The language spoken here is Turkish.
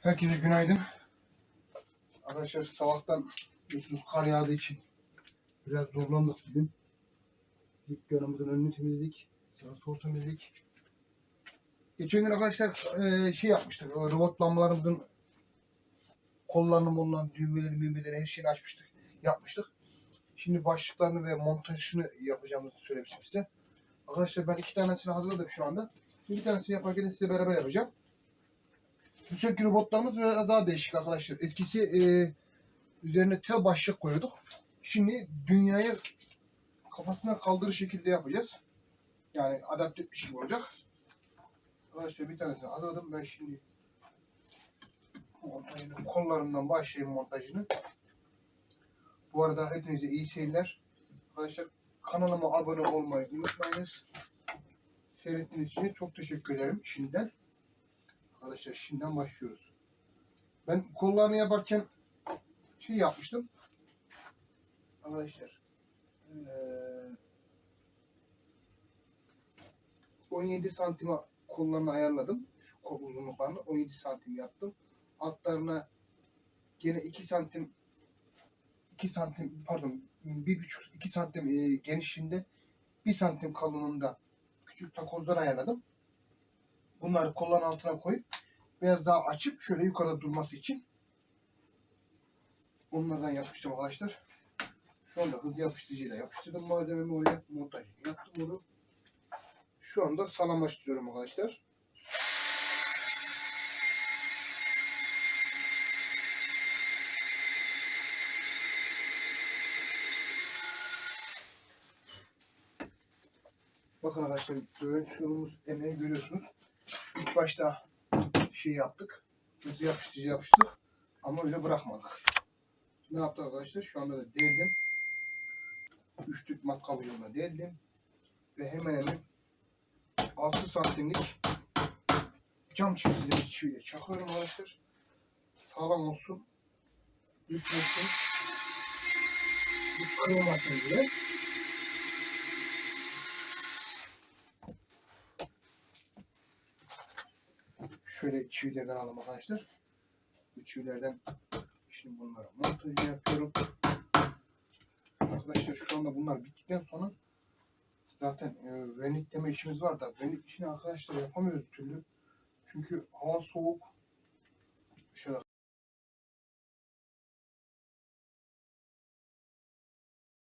Herkese günaydın. Arkadaşlar sabahtan biliyorsunuz kar yağdığı için biraz zorlandık bugün. Dükkanımızın önünü temizledik. Sağ sol temizledik. Geçen gün arkadaşlar eee, şey yapmıştık. Robot lambalarımızın kollarını mollarını, düğmeleri, müğmeleri her şeyini açmıştık. Yapmıştık. Şimdi başlıklarını ve montajını yapacağımızı söylemiştim size. Arkadaşlar ben iki tanesini hazırladım şu anda. Bir tanesini yaparken size beraber yapacağım. Sefer robotlarımız biraz daha değişik arkadaşlar. Etkisi e, üzerine tel başlık koyduk. Şimdi dünyayı kafasına kaldırır şekilde yapacağız. Yani adapte etmiş gibi olacak. Arkadaşlar bir tanesini hazırladım. Ben şimdi montajını, kollarından başlayayım montajını. Bu arada hepinize iyi seyirler. Arkadaşlar kanalıma abone olmayı unutmayınız. Seyrettiğiniz için çok teşekkür ederim şimdiden. Arkadaşlar şimdiden başlıyoruz. Ben kollarını yaparken şey yapmıştım. Arkadaşlar eee 17 santime kollarını ayarladım. Şu kol uzunluklarını 17 santim yaptım. Altlarına gene 2 santim 2 santim pardon 1,5 2 santim genişliğinde 1 santim kalınlığında küçük takozlar ayarladım. Bunları kolların altına koyup biraz daha açıp şöyle yukarıda durması için onlardan yapıştım arkadaşlar. Şu anda hız yapıştırıcıyla yapıştırdım malzememi oraya montaj yaptım onu. Şu anda sağlamlaştırıyorum arkadaşlar. Bakın arkadaşlar görüntümüz emeği görüyorsunuz. İlk başta şey yaptık. Hızlı yapıştırıcı yapıştık. Ama öyle bırakmadık. Ne yaptık arkadaşlar? Şu anda da deldim. Üçlük matkabıcımla deldim. Ve hemen hemen 6 santimlik cam çizgileri çiviyle çakıyorum arkadaşlar. Sağlam olsun. Yüklesin. Yıkılmasın diye. Şöyle çivilerden alalım arkadaşlar. Bu çivilerden şimdi bunları montaj yapıyorum. Arkadaşlar şu anda bunlar bittikten sonra zaten e, vernikleme işimiz var da vernik işini arkadaşlar yapamıyoruz türlü. Çünkü hava soğuk. Şöyle